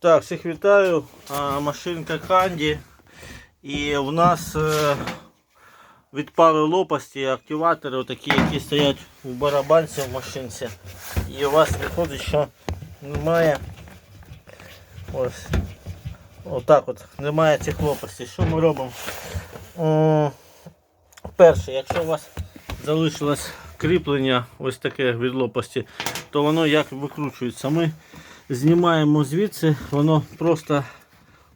Так, всіх вітаю. Машинка Канді. І в нас е, відпали лопасті, активатори, отакі, які стоять у барабанці в машинці. І у вас виходить, що немає. Ось. Отак от. Немає цих лопастей. Що ми робимо? Перше, якщо у вас залишилось кріплення ось таке від лопасті, то воно як викручується. Ми знімаємо звідси, воно просто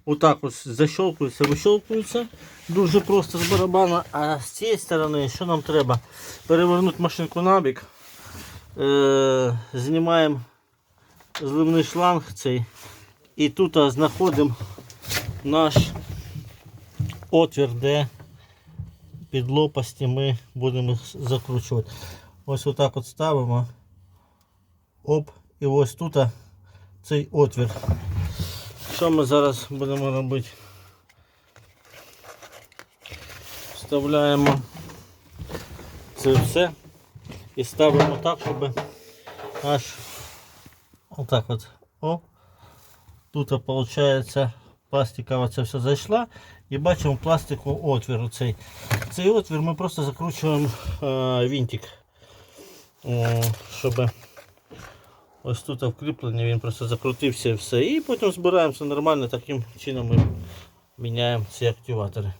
отак ось защелкується, вищелкується. Дуже просто з барабана. А з цієї сторони, що нам треба? Перевернути машинку на бік. Е, знімаємо зливний шланг цей. І тут знаходимо наш отвір, де під лопасті ми будемо їх закручувати. Ось отак от ставимо. Оп, і ось тут цей отвір. Що ми зараз будемо робити? Вставляємо це все і ставимо так, щоб аж отак от. О, тут виходить пластикова це все зайшла і бачимо пластику отвір. Оцей. Цей отвір ми просто закручуємо е, вінтик, щоб ось тут вкріплення він просто закрутився і все. І потім збираємося нормально, таким чином ми міняємо ці активатори.